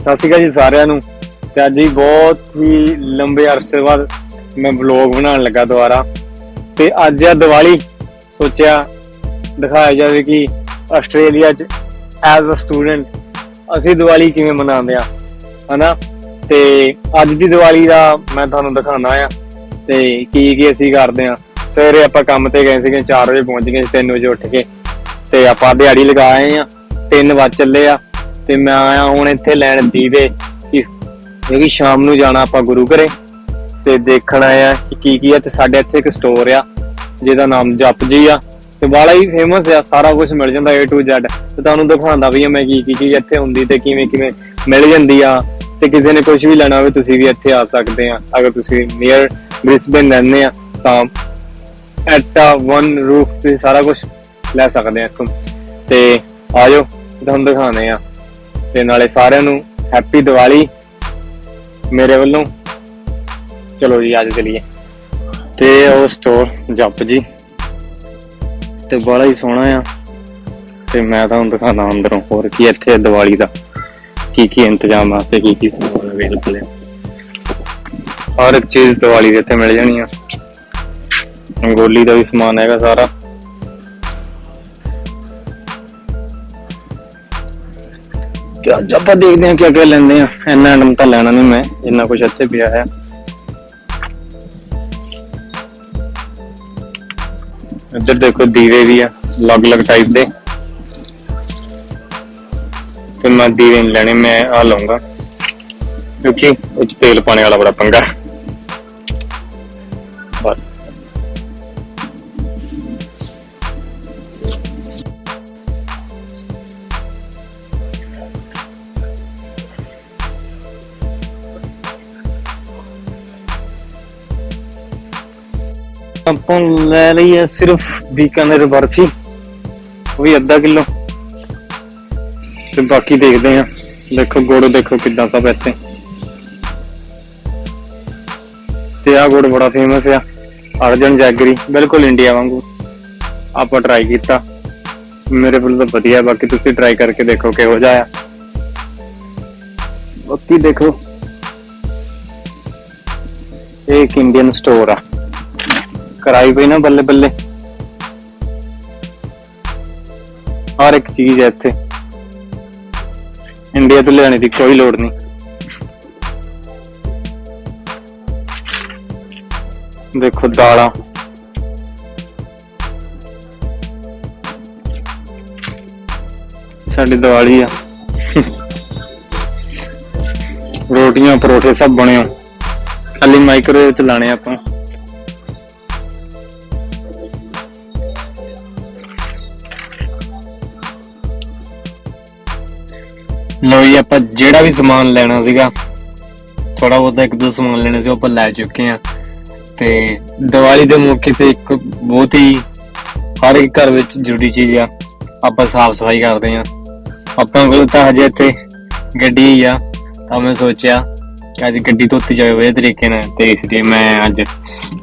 ਸਤਿ ਸ਼੍ਰੀ ਅਕਾਲ ਜੀ ਸਾਰਿਆਂ ਨੂੰ ਤੇ ਅੱਜ ਹੀ ਬਹੁਤ ਹੀ ਲੰਬੇ ਅਰਸੇ ਬਾਅਦ ਮੈਂ ਵਲੌਗ ਬਣਾਉਣ ਲੱਗਾ ਦੁਬਾਰਾ ਤੇ ਅੱਜ ਆ ਦੀਵਾਲੀ, ਸੋਚਿਆ ਦਿਖਾਇਆ ਜਾਵੇ ਕਿ ਆਸਟ੍ਰੇਲੀਆ 'ਚ ਐਜ਼ ਅ ਸਟੂਡੈਂਟ ਅਸੀਂ ਦੀਵਾਲੀ ਕਿਵੇਂ ਮਨਾਉਂਦੇ ਆ ਹਨਾ? ਤੇ ਅੱਜ ਦੀ ਦੀਵਾਲੀ ਦਾ ਮੈਂ ਤੁਹਾਨੂੰ ਦਿਖਾਉਣਾ ਆ ਤੇ ਕੀ ਕੀ ਅਸੀਂ ਕਰਦੇ ਆ। ਸਵੇਰੇ ਆਪਾਂ ਕੰਮ ਤੇ ਗਏ ਸੀਗੇ 4 ਵਜੇ ਪਹੁੰਚ ਗਏ 3 ਵਜੇ ਉੱਠ ਕੇ। ਤੇ ਆਪਾਂ ਦਿਹਾੜੀ ਲਗਾ ਆਏ ਆ 3 ਵਜ ਚੱਲੇ ਆ। ਤੇ ਮੈਂ ਆਇਆ ਹੁਣ ਇੱਥੇ ਲੈਣ ਦੀਵੇ ਕਿ ਕਿਉਂਕਿ ਸ਼ਾਮ ਨੂੰ ਜਾਣਾ ਆਪਾਂ ਗੁਰੂ ਘਰੇ। ਤੇ ਦੇਖਣ ਆਇਆ ਕਿ ਕੀ ਕੀ ਆ ਤੇ ਸਾਡੇ ਇੱਥੇ ਇੱਕ ਸਟੋਰ ਆ, ਜਿਹਦਾ ਨਾਮ ਜਪ ਜੀ ਆ। ਤੇ ਬਾਲਾ ਹੀ ਫੇਮਸ ਆ, ਸਾਰਾ ਕੁਝ ਮਿਲ ਜਾਂਦਾ A to Z ਤੇ ਤੁਹਾਨੂੰ ਦਿਖਾਉਂਦਾ ਵੀ ਆ ਮੈਂ ਕੀ ਕੀ ਚੀਜ਼ ਇੱਥੇ ਹੁੰਦੀ ਤੇ ਕਿਵੇਂ ਕਿਵੇਂ ਮਿਲ ਜਾਂਦੀ ਆ। ਤੇ ਕਿਸੇ ਨੇ ਕੁਝ ਵੀ ਲੈਣਾ ਹੋਵੇ, ਤੁਸੀਂ ਵੀ ਇੱਥੇ ਆ ਸਕਦੇ ਆ। ਅਗਰ ਤੁਸੀਂ ਨੀਅਰ ਬ੍ਰਿਸਬਨ ਰਹਿੰਦੇ ਆ, ਤਾਂ ਐਟ ਵਨ ਰੂਫ ਤੁਸੀਂ ਸਾਰਾ ਕੁਝ ਲੈ ਸਕਦੇ ਆ ਇੱਥੋਂ। ਤੇ ਆਜੋ, ਤੁਹਾਨੂੰ ਦਿਖਾਉਂਦੇ ਆ। ਤੇ ਨਾਲੇ ਸਾਰਿਆਂ ਨੂੰ ਹੈਪੀ ਦੀਵਾਲੀ ਮੇਰੇ ਵੱਲੋਂ। ਚਲੋ ਜੀ, ਅੱਜ ਚਲੀਏ। ਤੇ ਉਹ ਸਟੋਰ ਜਪ ਜੀ, ਤੇ ਬੜਾ ਹੀ ਸੋਹਣਾ ਆ। ਤੇ ਮੈਂ ਤੁਹਾਨੂੰ ਦਿਖਾਣਾ ਅੰਦਰੋਂ ਹੋਰ ਕੀ ਇੱਥੇ ਦੀਵਾਲੀ ਦਾ। ਕੀ ਕੀ ਇੰਤਜ਼ਾਮ ਆ ਤੇ ਕੀ ਕੀ ਸਮਾਨ ਅਵੇਲੇਬਲ ਹੈ। ਹਰ ਇੱਕ ਚੀਜ਼ ਦੀਵਾਲੀ ਦੇ ਇੱਥੇ ਮਿਲ ਜਾਣੀ ਆ। ਰੰਗੋਲੀ ਦਾ ਵੀ ਸਮਾਨ ਹੈਗਾ ਸਾਰਾ। ਤੇ ਅੱਜ ਆਪਾਂ ਦੇਖਦੇ ਹਾਂ ਕਿ ਅੱਗੇ ਲੈਂਦੇ ਆ ਇੰਨਾ ਆਈਟਮ ਤਾਂ ਲੈਣਾ ਨਹੀਂ ਮੈਂ ਜਿੰਨਾ ਕੁਝ ਇੱਥੇ ਪਿਆ ਹੈ। ਇੱਧਰ ਦੇਖੋ ਦੀਵੇ ਵੀ ਆ, ਅਲੱਗ-ਅਲੱਗ ਟਾਈਪ ਦੇ। ਮੈਂ ਦੀਵੇ ਨਹੀਂ ਲੈਣੇ, ਮੈਂ ਆ ਲਵਾਂਗਾ ਕਿਉਂਕਿ ਉਹ 'ਚ ਤੇਲ ਪਾਣੇ ਵਾਲਾ ਬੜਾ ਪੰਗਾ। ਬਸ। ਆਪਾਂ ਲੈ ਲਈ ਹੈ ਸਿਰਫ ਬੀਕਾਨੇਰ ਬਰਫੀ, ਉਹ ਵੀ ਅੱਧਾ ਕਿਲੋ। ਤੇ ਬਾਕੀ ਦੇਖਦੇ ਆ ਦੇਖੋ, ਗੁੜ ਦੇਖੋ ਕਿੱਦਾਂ ਸਭ ਇੱਥੇ। ਤੇ ਆ ਗੁੜ ਬੜਾ ਫੇਮਸ ਆ, ਅਰਜਨ ਜੈਗਰੀ, ਬਿਲਕੁਲ ਇੰਡੀਆ ਵਾਂਗੂ। ਆਪਾਂ ਟਰਾਈ ਕੀਤਾ। ਮੇਰੇ ਵੱਲੋਂ ਤਾਂ ਵਧੀਆ ਬਾਕੀ ਤੁਸੀਂ ਟਰਾਈ ਕਰਕੇ ਦੇਖੋ ਕਿਹੋ ਜਿਹਾ ਆ। ਬਾਕੀ ਦੇਖੋ। ਇਹ ਇੱਕ ਇੰਡੀਅਨ ਸਟੋਰ ਆ। ਕਰਾਈ ਪਈ ਨਾ ਬੱਲੇ ਬੱਲੇ ਹਰ ਇੱਕ ਚੀਜ਼ ਹੈ ਇੱਥੇ। ਇੰਡੀਆ ਤੋਂ ਲਿਆਉਣ ਦੀ ਕੋਈ ਲੋੜ ਨਹੀਂ ਦੇਖੋ ਦਾਲਾਂ ਸਾਡੀ ਦੀਵਾਲੀ ਆ ਰੋਟੀਆਂ ਪਰੋਠੇ ਸਭ ਬਣੇ ਹੋ ਖਾਲੀ ਮਾਈਕ੍ਰੋਵੇਵ ਚ ਲਾਣੇ ਆਪਾਂ ਲੋ ਜੀ, ਆਪਾਂ ਜਿਹੜਾ ਵੀ ਸਮਾਨ ਲੈਣਾ ਸੀਗਾ ਥੋੜਾ ਬਹੁਤਾ ਇੱਕ ਦੋ ਸਮਾਨ ਲੈਣੇ ਸੀ, ਉਹ ਆਪਾਂ ਲੈ ਚੁੱਕੇ ਆ ਤੇ ਦੀਵਾਲੀ ਦੇ ਮੌਕੇ ਤੇ ਇੱਕ ਬਹੁਤ ਹੀ ਹਰ ਇੱਕ ਘਰ ਵਿੱਚ ਜ਼ਰੂਰੀ ਚੀਜ਼ ਆ, ਆਪਾਂ ਸਾਫ਼ ਸਫ਼ਾਈ ਕਰਦੇ ਆ ਆਪਾਂ ਕੋਲ ਤਾਂ ਹਜੇ ਇੱਥੇ ਗੱਡੀ ਹੀ ਆ, ਤਾਂ ਮੈਂ ਸੋਚਿਆ ਕਿ ਅੱਜ ਗੱਡੀ ਧੋਤੀ ਜਾਵੇ, ਵਧੀਆ ਤਰੀਕੇ ਨਾਲ। ਤੇ ਇਸ ਲਈ ਮੈਂ ਅੱਜ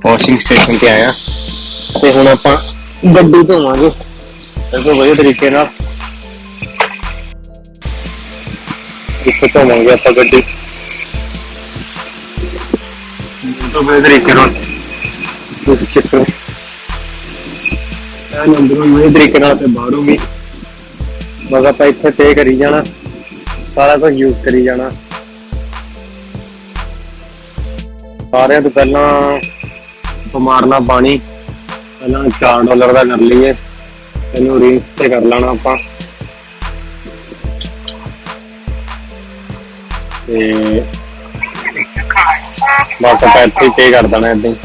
ਵਾਸ਼ਿੰਗ ਸਟੇਸ਼ਨ ਤੇ ਆਇਆ। ਤੇ ਹੁਣ ਆਪਾਂ ਗੱਡੀ ਧੋਵਾਂਗੇ, ਬਿਲਕੁਲ ਵਧੀਆ ਤਰੀਕੇ ਨਾਲ। ਇੱਥੇ ਧੋਵਾਂਗੇ ਆਪਾਂ ਗੱਡੀ ਤੋਂ ਵਧੀਆ ਤਰੀਕੇ ਨਾਲ ਤੁਸੀਂ ਚਿੱਟੋ ਮੈਂ ਅੰਦਰੋਂ ਤਰੀਕੇ ਨਾਲ ਤੇ ਬਾਹਰੋਂ ਵੀ ਬਸ ਆਪਾਂ ਇੱਥੇ ਪੇ ਕਰੀ ਜਾਣਾ ਸਾਰਾ ਕੁਝ ਯੂਜ਼ ਕਰੀ ਜਾਣਾ ਸਾਰਿਆਂ ਤੋਂ ਪਹਿਲਾਂ ਆਪਾਂ ਮਾਰਨਾ ਪਾਣੀ ਪਹਿਲਾਂ 4 ਡਾਲਰ ਦਾ ਕਰ ਲਈਏ ਇਹਨੂੰ ਤੇ ਕਰ ਲੈਣਾ ਆਪਾਂ ਤੇ ਬਸ ਆਪਾਂ ਇੱਥੇ ਪੇ ਕਰ ਦੇਣਾ ਏਦਾਂ ਹੀ।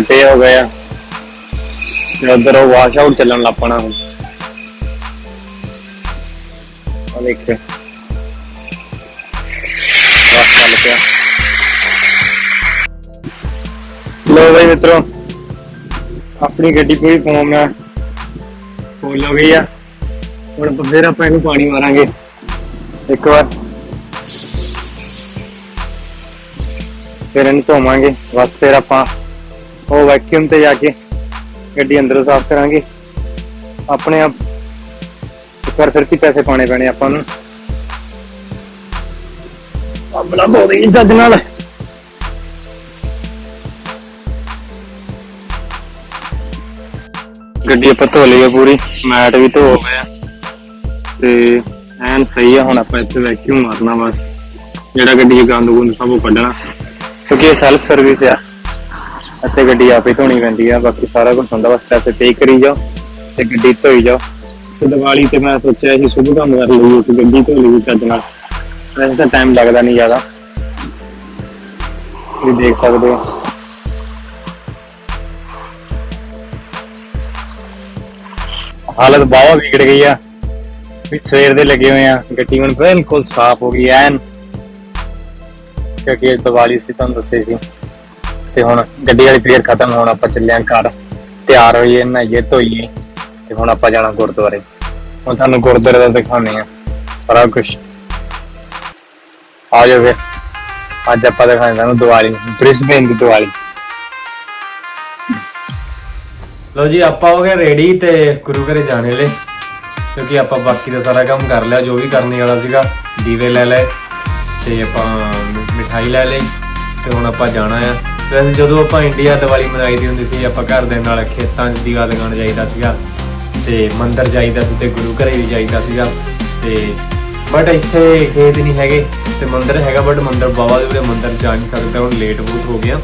ਪੇ ਹੋ ਗਿਆ ਤੇ ਉਧਰ ਉਹ ਵਾਸ਼ ਆਊਟ ਚੱਲਣ ਲੱਗ ਪਣਾ ਹੁਣ। ਆ ਦੇਖਿਓ। ਵਾਸ਼ ਚੱਲ ਪਿਆ ਲੋ ਬਈ ਮਿੱਤਰੋ, ਆਪਣੀ ਗੱਡੀ ਪੂਰੀ ਫੋਮ ਹੈ ਫੁੱਲ ਹੋ ਗਈ ਆ। ਹੁਣ ਆਪਾਂ ਫੇਰ ਆਪਾਂ ਇਹਨੂੰ ਪਾਣੀ ਮਾਰਾਂਗੇ। ਇੱਕ ਵਾਰ। ਫਿਰ ਇਹਨੂੰ ਧੋਵਾਂਗੇ। ਬਸ ਫਿਰ ਆਪਾਂ ਉਹ ਵੈਕਿਊਮ ਤੇ ਜਾ ਕੇ ਗੱਡੀ ਅੰਦਰੋਂ ਸਾਫ਼ ਕਰਾਂਗੇ। ਆਪਣੇ ਆਪ ਇੱਕ ਵਾਰ ਫਿਰ ਕੀ ਪੈਸੇ ਪਾਣੇ ਪੈਣੇ ਆਪਾਂ ਨੂੰ। ਆਪਣਾ ਧੋ ਦੇ ਜੱਜ ਨਾਲ। ਗੱਡੀ ਆਪਾਂ ਧੋ ਲਈ ਆ ਪੂਰੀ। ਮੈਟ ਵੀ ਧੋ ਗਿਆ ਤੇ ਐਨ ਸਹੀ ਆ, ਹੁਣ ਆਪਾਂ ਇੱਥੇ ਵੈਕਿਊਮ ਮਾਰਨਾ ਬਸ ਜਿਹੜਾ ਗੱਡੀ ਦੇ ਗੰਦ ਗੁੰਦ ਸਭ ਉਹ ਕੱਢਣਾ। ਕਿਉਂਕਿ ਇਹ ਸੈਲਫ ਸਰਵਿਸ ਆ। ਇੱਥੇ ਗੱਡੀ ਆਪੇ ਧੋਣੀ ਪੈਂਦੀ ਆ, ਬਾਕੀ ਸਾਰਾ ਕੁਝ ਹੁੰਦਾ ਬਸ ਪੈਸੇ ਪੇ ਕਰੀ ਜਾਓ ਤੇ ਗੱਡੀ ਧੋਈ ਜਾਓ। ਤੇ ਦੀਵਾਲੀ ਤੇ ਮੈਂ ਸੋਚਿਆ ਸੀ, ਸ਼ੁਭ ਕੰਮ ਕਰ ਲਈਏ ਤੇ ਗੱਡੀ ਧੋ ਲਈ ਚੱਜ ਨਾਲ। ਵੈਸੇ ਤਾਂ ਟਾਈਮ ਲੱਗਦਾ ਨਹੀਂ ਜ਼ਿਆਦਾ। ਤੁਸੀਂ ਦੇਖ ਸਕਦੇ ਹੋ। ਹਾਲਤ ਬਹੁਤ ਵਿਗੜ ਗਈ ਆ। ਵੀ ਸਵੇਰ ਦੇ ਲੱਗੇ ਹੋਏ ਆ, ਗੱਡੀ ਹੁਣ ਬਿਲਕੁਲ ਸਾਫ਼ ਹੋ ਗਈ, ਐਨ ਕਿਉਂਕਿ ਦੀਵਾਲੀ ਸੀ ਤੁਹਾਨੂੰ ਦੱਸੇ ਸੀ। ਤੇ ਹੁਣ ਗੱਡੀ ਵਾਲੀ ਪੀਰੀਅਡ ਖਤਮ, ਹੋਣ ਆਪਾਂ ਚੱਲੇ ਆਂ ਘਰ, ਤਿਆਰ ਹੋਈਏ, ਨਹਾਈਏ, ਧੋਈਏ, ਤੇ ਹੁਣ ਆਪਾਂ ਜਾਣਾ ਗੁਰਦੁਆਰੇ। ਹੁਣ ਤੁਹਾਨੂੰ ਗੁਰਦੁਆਰੇ ਦਾ ਦਿਖਾਉਂਦੇ ਆ, ਸਾਰਾ ਕੁਝ ਆ ਜਾਓ ਫਿਰ, ਅੱਜ ਆਪਾਂ ਦਿਖਾਉਂਦੇ ਤੁਹਾਨੂੰ ਦੀਵਾਲੀ ਬ੍ਰਿਸਬੇਨ ਦੀ ਦੀਵਾਲੀ। ਲੋ ਜੀ, ਆਪਾਂ ਹੋ ਗਏ ਰੈਡੀ ਤੇ ਗੁਰੂ ਘਰੇ ਜਾਣੇ ਲਈ ਕਿਉਂਕਿ ਆਪਾਂ ਬਾਕੀ ਦਾ ਸਾਰਾ ਕੰਮ ਕਰ ਲਿਆ, ਜੋ ਵੀ ਕਰਨੇ ਵਾਲਾ ਸੀਗਾ, ਦੀਵੇ ਲੈ ਲਏ ਤੇ ਆਪਾਂ ਮਿਠਾਈ ਲੈ ਲਈ ਤੇ ਹੁਣ ਆਪਾਂ ਜਾਣਾ ਆ। ਵੈਸੇ ਜਦੋਂ ਆਪਾਂ ਇੰਡੀਆ ਦੀਵਾਲੀ ਮਨਾਈ ਦੀ ਹੁੰਦੀ ਸੀ, ਆਪਾਂ ਘਰ ਦੇ ਨਾਲ ਖੇਤਾਂ 'ਚ ਦੀਵਾ ਲਗਾਉਣ ਜਾਈਦਾ ਸੀਗਾ ਤੇ ਮੰਦਿਰ ਜਾਈਦਾ ਸੀ ਤੇ ਗੁਰੂ ਘਰੇ ਵੀ ਜਾਈਦਾ ਸੀਗਾ ਤੇ ਬਟ ਇੱਥੇ ਖੇਤ ਨਹੀਂ ਹੈਗੇ ਤੇ ਮੰਦਿਰ ਹੈਗਾ ਬਟ ਮੰਦਿਰ ਬਾਬਾ ਦੇ ਵੀਰੇ ਮੰਦਿਰ ਜਾ ਨਹੀਂ ਸਕਦਾ, ਹੁਣ ਲੇਟ ਬਹੁਤ ਹੋ ਗਿਆ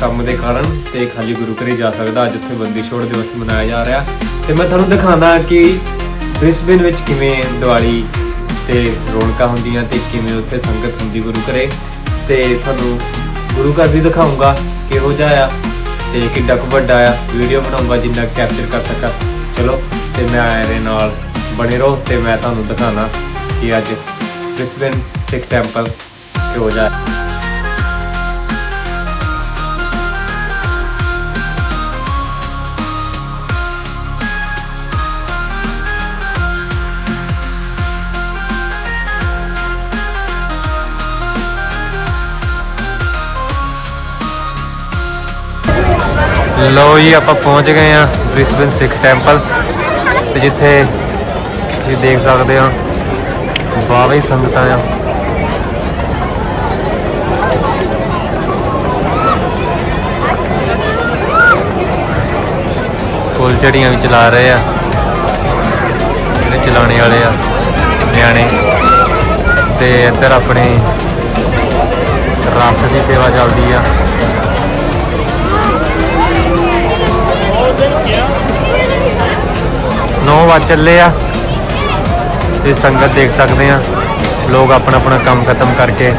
ਕੰਮ ਦੇ ਕਾਰਨ ਤੇ ਖਾਲੀ ਗੁਰੂ ਘਰੇ ਜਾ ਸਕਦਾ। ਅੱਜ ਉੱਥੇ ਬੰਦੀ ਛੋੜ ਦਿਵਸ ਮਨਾਇਆ ਜਾ ਰਿਹਾ ਤੇ ਮੈਂ ਤੁਹਾਨੂੰ ਦਿਖਾਉਂਦਾ ਕਿ ਬ੍ਰਿਸਬੇਨ ਵਿੱਚ ਕਿਵੇਂ ਦੀਵਾਲੀ ਤੇ ਰੌਣਕਾਂ ਹੁੰਦੀਆਂ ਤੇ ਕਿਵੇਂ ਉੱਥੇ ਸੰਗਤ ਹੁੰਦੀ ਗੁਰੂ ਘਰੇ? ਤੇ ਤੁਹਾਨੂੰ ਗੁਰੂ ਘਰ ਵੀ ਦਿਖਾਉਂਗਾ ਕਿਹੋ ਜਿਹਾ ਆ ਤੇ ਕਿੱਡਾ ਕੁ ਵੱਡਾ ਆ। ਵੀਡੀਓ ਬਣਾਉਂਗਾ ਜਿੰਨਾ ਕੈਪਚਰ ਕਰ ਸਕਾਂ। ਚਲੋ, ਤੇ ਮੈਂ ਇਹਦੇ ਨਾਲ ਬਣੇ ਰਹੋ ਤੇ ਮੈਂ ਤੁਹਾਨੂੰ ਦਿਖਾਣਾ ਕਿ ਅੱਜ ਬ੍ਰਿਸਬੇਨ ਸਿੱਖ ਟੈਂਪਲ ਕਿਹੋ ਜਿਹਾ ਲੋ ਜੀ, ਆਪਾਂ ਪਹੁੰਚ ਗਏ ਆ ਬ੍ਰਿਸਬਨ ਸਿੱਖ ਟੈਂਪਲ ਤੇ ਜਿੱਥੇ ਤੁਸੀਂ ਦੇਖ ਸਕਦੇ ਹੋ ਬਾਵੇ ਸੰਗਤਾਂ ਆ। ਫੁੱਲ ਝੜੀਆਂ ਵੀ ਚਲਾ ਰਹੇ ਆ, ਜਿਹੜੇ ਚਲਾਣੇ ਵਾਲੇ ਆ, ਨਿਆਣੇ। ਤੇ ਇੱਧਰ ਆਪਣੇ ਰਸ ਦੀ ਸੇਵਾ ਚੱਲਦੀ ਆ। ਨੌ ਵੱਜ ਚੱਲੇ ਆ। ਤੇ ਸੰਗਤ ਦੇਖ ਸਕਦੇ ਆ। ਲੋਕ ਆਪਣਾ ਆਪਣਾ ਕੰਮ ਖਤਮ ਕਰਕੇ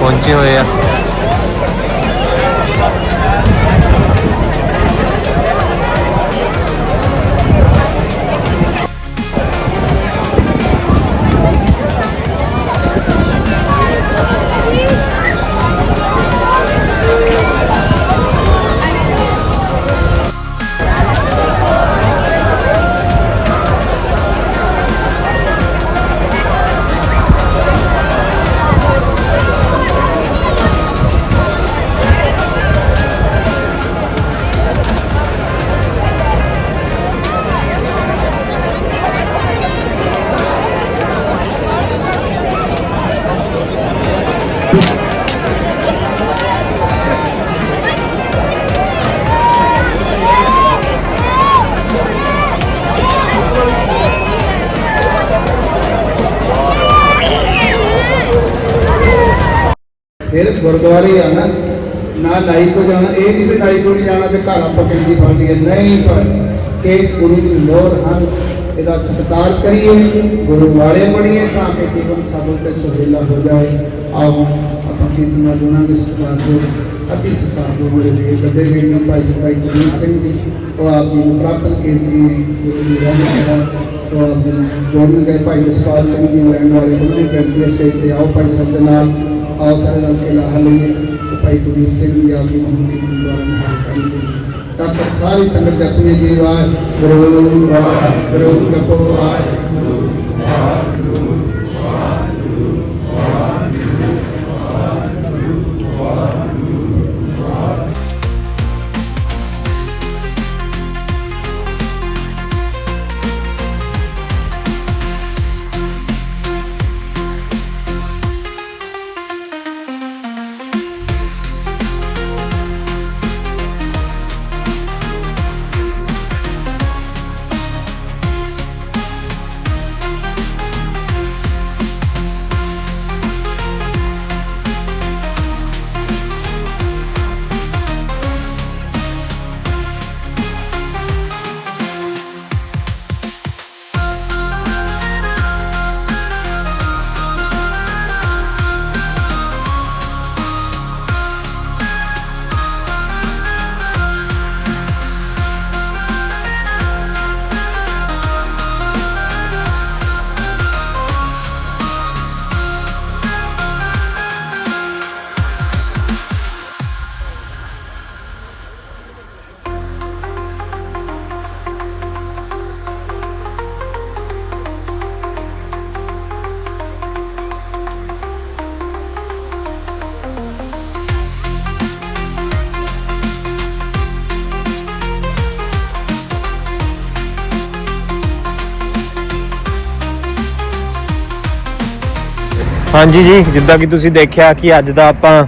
ਪਹੁੰਚੇ ਹੋਏ ਆ। ਫਿਰ ਗੁਰਦੁਆਰੇ ਆਣਾ ਨਾ ਨਾਈ ਕੋ ਜਾਣਾ ਇਹ ਨਹੀਂ ਵੀ ਨਾਈ ਕੋ ਨਹੀਂ ਜਾਣਾ ਤੇ ਘਰ ਆਪਾਂ ਕਿੰਨੀ ਫੜਦੀ ਹੈ ਨਹੀਂ ਪਰ ਕੇਸ ਗੁਰੂ ਦੀ ਲੋੜ ਹਨ ਇਹਦਾ ਸਤਿਕਾਰ ਕਰੀਏ ਗੁਰੂ ਵਾਲੇ ਬਣੀਏ ਤਾਂ ਕਿ ਜੀਵਨ ਸਾਨੂੰ ਤੇ ਸੁਹੇਲਾ ਹੋ ਜਾਏ। ਆਓ, ਆਪਾਂ ਕੀਰਤਨਾ ਦੋਨਾਂ ਦੇ ਸਤਿਕਾਰ ਜੋ ਅਤੀ ਸਤਿਕਾਰ ਜੋ ਮੇਰੇ ਨੇ ਵੱਡੇ ਵੀਰ ਭਾਈ ਸਤਾਈ ਗੁਰਮੀਤ ਸਿੰਘ ਜੀ, ਉਹ ਆਪ ਜੀ ਨੂੰ ਪ੍ਰਾਪਤ ਕੀਤੀ ਗੁਰੂ ਦੀ ਰਹਿਮਤ ਹੈ ਜੋੜਨ ਗਏ ਭਾਈ ਜਸਪਾਲ ਸਿੰਘ ਜੀ ਰਹਿਣ ਵਾਲੇ ਉਹਨਾਂ ਦੀ ਬੇਨਤੀ ਸੇ ਤੇ ਆਓ ਭਾਈ ਸਭ ਦੇ ਨਾਲ। ਆਓ ਸਾਰੇ ਨਾਲ ਕੇ ਲਾਹ ਲਈਏ ਭਾਈ ਗੁਰਦੀਪ ਸਿੰਘ ਜੀ ਆਪ ਜੀ ਨੂੰ ਕੀ ਦੁਆਰਾ ਨਾਲ ਕਰਨਗੇ ਤਦ ਤੱਕ ਸਾਰੀ ਸੰਗਤ ਜਪੀਏ ਜੀ ਵਾਹਿਗੁਰੂ ਵਾਹਿਗੁਰੂ ਜਪੋ ਵਾਹਿਗੁਰੂ ਹਾਂਜੀ ਜੀ, ਜਿੱਦਾਂ ਕਿ ਤੁਸੀਂ ਦੇਖਿਆ ਕਿ ਅੱਜ ਦਾ ਆਪਾਂ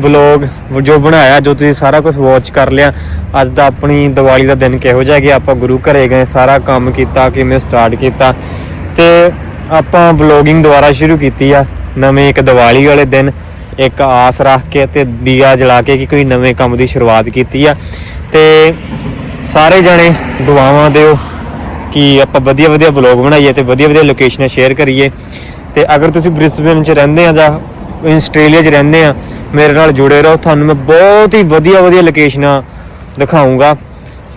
ਵਲੌਗ ਜੋ ਬਣਾਇਆ, ਜੋ ਤੁਸੀਂ ਸਾਰਾ ਕੁਝ ਵਾਚ ਕਰ ਲਿਆ, ਅੱਜ ਦਾ ਆਪਣੀ ਦੀਵਾਲੀ ਦਾ ਦਿਨ ਕਿਹੋ ਜਿਹਾ ਕਿ ਆਪਾਂ ਗੁਰੂ ਘਰੇ ਗਏ, ਸਾਰਾ ਕੰਮ ਕੀਤਾ, ਕਿਵੇਂ ਸਟਾਰਟ ਕੀਤਾ। ਤੇ ਆਪਾਂ ਵਲੌਗਿੰਗ ਦੁਬਾਰਾ ਸ਼ੁਰੂ ਕੀਤੀ ਆ, ਨਵੇਂ ਇੱਕ ਦੀਵਾਲੀ ਵਾਲੇ ਦਿਨ, ਇੱਕ ਆਸ ਰੱਖ ਕੇ ਤੇ ਦੀਆ ਜਲਾ ਕੇ ਕਿ ਕੋਈ ਨਵੇਂ ਕੰਮ ਦੀ ਸ਼ੁਰੂਆਤ ਕੀਤੀ ਆ। ਤੇ ਸਾਰੇ ਜਣੇ ਦੁਆਵਾਂ ਦਿਓ ਕਿ ਆਪਾਂ ਵਧੀਆ ਵਧੀਆ ਵਲੌਗ ਬਣਾਈਏ ਤੇ ਵਧੀਆ ਵਧੀਆ ਲੋਕੇਸ਼ਨਾਂ ਸ਼ੇਅਰ ਕਰੀਏ। ਤੇ ਅਗਰ ਤੁਸੀਂ ਬ੍ਰਿਸਬੇਨ 'ਚ ਰਹਿੰਦੇ ਆ ਜਾਂ ਆਸਟ੍ਰੇਲੀਆ 'ਚ ਰਹਿੰਦੇ ਆ, ਮੇਰੇ ਨਾਲ ਜੁੜੇ ਰਹੋ। ਤੁਹਾਨੂੰ ਮੈਂ ਬਹੁਤ ਹੀ ਵਧੀਆ ਵਧੀਆ ਲੋਕੇਸ਼ਨਾਂ ਦਿਖਾਉਂਗਾ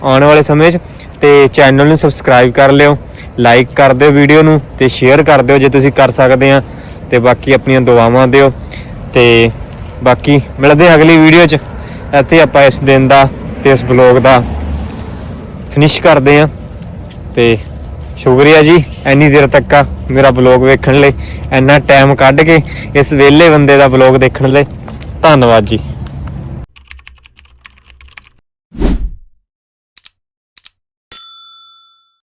ਆਉਣ ਵਾਲੇ ਸਮੇਂ 'ਚ। ਤੇ ਚੈਨਲ ਨੂੰ ਸਬਸਕ੍ਰਾਈਬ ਕਰ ਲਿਓ ਲਾਈਕ ਕਰ ਦਿਓ ਵੀਡੀਓ ਨੂੰ ਤੇ ਸ਼ੇਅਰ ਕਰ ਦਿਓ ਜੇ ਤੁਸੀਂ ਕਰ ਸਕਦੇ ਆ। ਤੇ ਬਾਕੀ ਆਪਣੀਆਂ ਦੁਆਵਾਂ ਦਿਓ। ਤੇ ਬਾਕੀ ਮਿਲਦੇ ਹਾਂ ਅਗਲੀ ਵੀਡੀਓ 'ਚ। ਇੱਥੇ ਆਪਾਂ ਇਸ ਦਿਨ ਦਾ ਤੇ ਇਸ ਵਲੌਗ ਦਾ ਫਿਨਿਸ਼ ਕਰਦੇ ਆ। ਤੇ ਸ਼ੁਕਰੀਆ ਜੀ, ਇੰਨੀ ਦੇਰ ਤੱਕ ਆ ਮੇਰਾ ਵਲੌਗ ਵੇਖਣ ਲਈ, ਇੰਨਾ ਟਾਈਮ ਕੱਢ ਕੇ ਇਸ ਵਿਹਲੇ ਬੰਦੇ ਦਾ ਵਲੌਗ ਦੇਖਣ ਲਈ। ਧੰਨਵਾਦ ਜੀ।